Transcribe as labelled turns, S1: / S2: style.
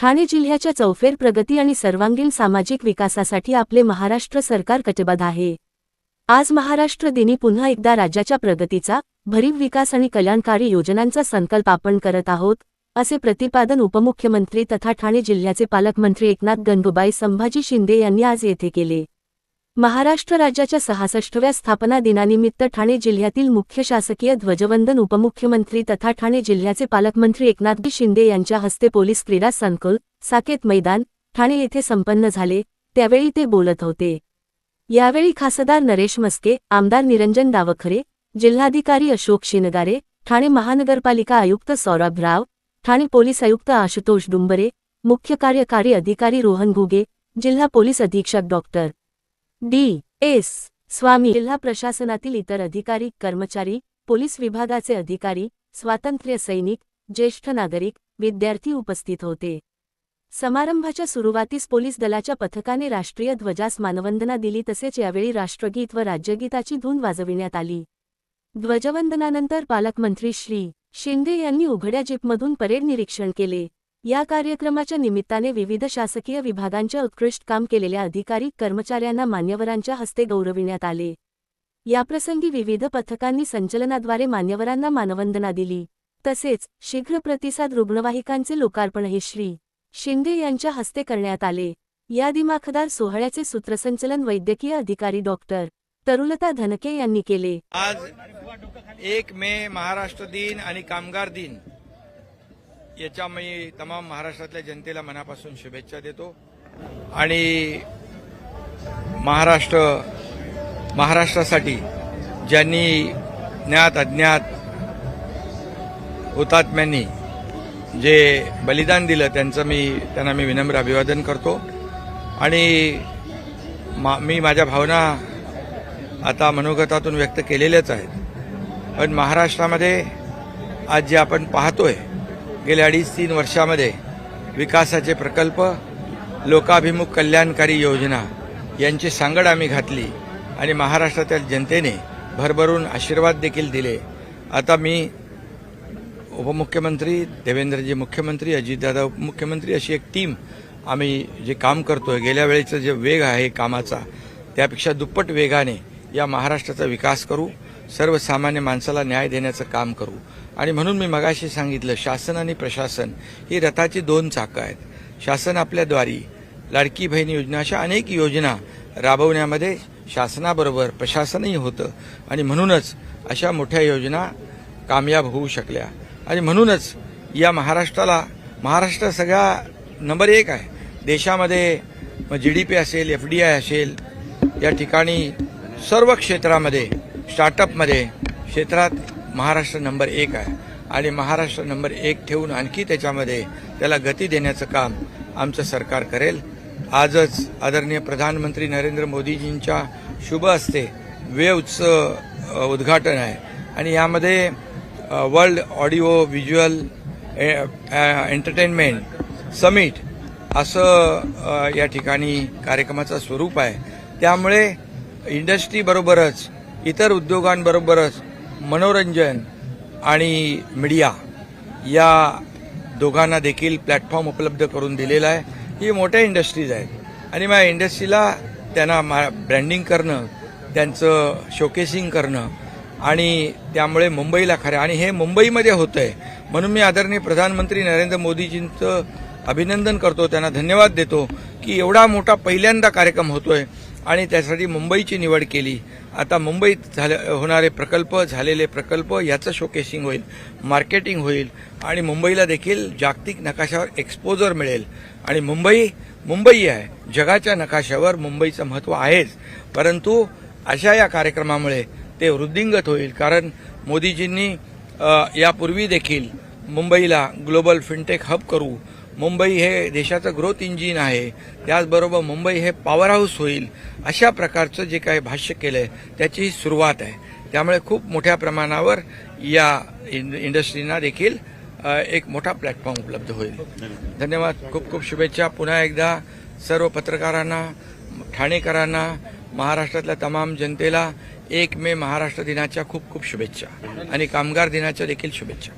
S1: ठाणे जिल्ह्याच्या चौफेर प्रगती आणि सर्वांगीण सामाजिक विकासासाठी आपले महाराष्ट्र सरकार कटिबद्ध आहे. आज महाराष्ट्र दिनी पुन्हा एकदा राज्याच्या प्रगतीचा भरीव विकास आणि कल्याणकारी योजनांचा संकल्प आपण करत आहोत असे प्रतिपादन उपमुख्यमंत्री तथा ठाणे जिल्ह्याचे पालकमंत्री एकनाथ गंगूबाई संभाजी शिंदे यांनी आज येथे केले. महाराष्ट्र राज्याच्या सहासष्टव्या स्थापना दिनानिमित्त ठाणे जिल्ह्यातील मुख्य शासकीय ध्वजवंदन उपमुख्यमंत्री तथा ठाणे जिल्ह्याचे पालकमंत्री एकनाथ शिंदे यांच्या हस्ते पोलीस क्रीडा संकुल साकेत मैदान ठाणे येथे संपन्न झाले त्यावेळी ते बोलत होते. यावेळी खासदार नरेश मस्के आमदार निरंजन दावखरे जिल्हाधिकारी अशोक शिनगारे ठाणे महानगरपालिका आयुक्त सौरभ राव ठाणे पोलीस आयुक्त आशुतोष डुंबरे मुख्य कार्यकारी अधिकारी रोहन घुगे जिल्हा पोलीस अधीक्षक डॉक्टर डी. एस. स्वामी जिल्हा प्रशासनातील इतर अधिकारी कर्मचारी पोलीस विभागाचे अधिकारी स्वातंत्र्य सैनिक ज्येष्ठ नागरिक विद्यार्थी उपस्थित होते. समारंभाच्या सुरुवातीस पोलीस दलाच्या पथकाने राष्ट्रीय ध्वजास मानवंदना दिली तसेच यावेळी राष्ट्रगीत व राज्यगीताची धून वाजविण्यात आली. ध्वजवंदनानंतर पालकमंत्री श्री शिंदे यांनी उघड्या जीपमधून परेड निरीक्षण केले. या कार्यक्रमाच्या निमित्ताने विविध शासकीय विभागांच्या उत्कृष्ट काम केलेल्या अधिकारी कर्मचाऱ्यांना मान्यवरांच्या हस्ते गौरविण्यात आले. याप्रसंगी विविध पथकांनी संचलनाद्वारे मान्यवरांना मानवंदना दिली. तसेच शीघ्र प्रतिसाद रुग्णवाहिकांचे लोकार्पणही श्री. शिंदे यांच्या हस्ते करण्यात आले. या दिमाखदार सोहळ्याचे सूत्रसंचलन वैद्यकीय अधिकारी डॉक्टर तरुलता धनके यांनी केले.
S2: आज एक मे महाराष्ट्र दिन आणि कामगार दिन. याच्या मी तमाम महाराष्ट्रातल्या जनतेला मनापासून शुभेच्छा देतो. आणि महाराष्ट्र महाराष्ट्रासाठी ज्यांनी ज्ञात अज्ञात हुतात्म्यांनी जे बलिदान दिलं त्यांचं मी त्यांना मी विनम्र अभिवादन करतो. आणि मा मी माझ्या भावना आता मनोगतातून व्यक्त केलेल्याच आहेत. पण महाराष्ट्रामध्ये आज जे आपण पाहतोय गेल्या अडीच तीन वर्षामध्ये विकासाचे प्रकल्प लोकाभिमुख कल्याणकारी योजना यांची सांगड आम्ही घातली आणि महाराष्ट्रातील जनतेने भरभरून आशीर्वाद देखील दिले. आता मी उपमुख्यमंत्री देवेंद्रजी मुख्यमंत्री अजितदादा उपमुख्यमंत्री अशी एक टीम आम्ही जे काम करतोय गेल्या वेळेचा जे वेग आहे कामाचा त्यापेक्षा दुप्पट वेगाने या महाराष्ट्राचा विकास करू सर्वसामान्य माणसाला न्याय देण्याचं काम करू. आणि म्हणून मी मगाशी सांगितलं शासन आणि प्रशासन ही रथाची दोन चाकं आहेत. शासन आपल्याद्वारी लाडकी बहीण योजना अशा अनेक योजना राबवण्यामध्ये शासनाबरोबर प्रशासनही होतं. आणि म्हणूनच अशा मोठ्या योजना कामयाब होऊ शकल्या. आणि म्हणूनच या महाराष्ट्राला महाराष्ट्र सगळा नंबर एक आहे. देशामध्ये जी डी पी असेल एफ डी आय असेल या ठिकाणी सर्व क्षेत्रामध्ये स्टार्टअपमध्ये क्षेत्रात महाराष्ट्र नंबर एक आहे. आणि महाराष्ट्र नंबर एक ठेवून आणखी त्याच्यामध्ये त्याला गती देण्याचं काम आमचं सरकार करेल. आजच आदरणीय प्रधानमंत्री नरेंद्र मोदीजींच्या शुभ हस्ते वेव्हचं उद्घाटन आहे. आणि यामध्ये world audio visual entertainment summit असं या ठिकाणी कार्यक्रमाचं स्वरूप आहे. त्यामुळे इंडस्ट्रीबरोबरच इतर उद्योगांबरोबरच मनोरंजन आणि मीडिया या दोघांना देखील प्लॅटफॉर्म उपलब्ध करून दिलेला आहे. ही मोठ्या इंडस्ट्रीज आहेत. आणि मग इंडस्ट्रीला त्यांना मा ब्रँडिंग करणं त्यांचं शोकेसिंग करणं आणि त्यामुळे मुंबईला खरं आणि हे मुंबईमध्ये होतं आहे म्हणून मी आदरणीय प्रधानमंत्री नरेंद्र मोदीजींचं अभिनंदन करतो त्यांना धन्यवाद देतो की एवढा मोठा पहिल्यांदा कार्यक्रम होतोय. आणि त्यासाठी मुंबईची निवड केली. आता मुंबईत झाले होणारे प्रकल्प झालेले प्रकल्प याचं शोकेसिंग होईल मार्केटिंग होईल आणि मुंबईला देखील जागतिक नकाशावर एक्सपोजर मिळेल. आणि मुंबई मुंबई आहे. जगाच्या नकाशावर मुंबईचं महत्त्व आहेच. परंतु अशा या कार्यक्रमामुळे ते वृद्धिंगत होईल कारण मोदीजींनी यापूर्वी देखील मुंबईला ग्लोबल फिनटेक हब करू मुंबई हे देशाचं ग्रोथ इंजिन आहे. त्याचबरोबर मुंबई हे पॉवर हाऊस होईल. अशा प्रकारचं जे काही भाष्य केलंय त्याची ही सुरुवात आहे. त्यामुळे खूप मोठ्या प्रमाणावर या इंड इंडस्ट्रीना देखील एक मोठा प्लॅटफॉर्म उपलब्ध होईल. धन्यवाद. खूप खूप शुभेच्छा. पुन्हा एकदा सर्व पत्रकारांना ठाणेकरांना महाराष्ट्रातल्या तमाम जनतेला एक मे महाराष्ट्र दिनाच्या खूप खूप शुभेच्छा आणि कामगार दिनाच्या देखील शुभेच्छा.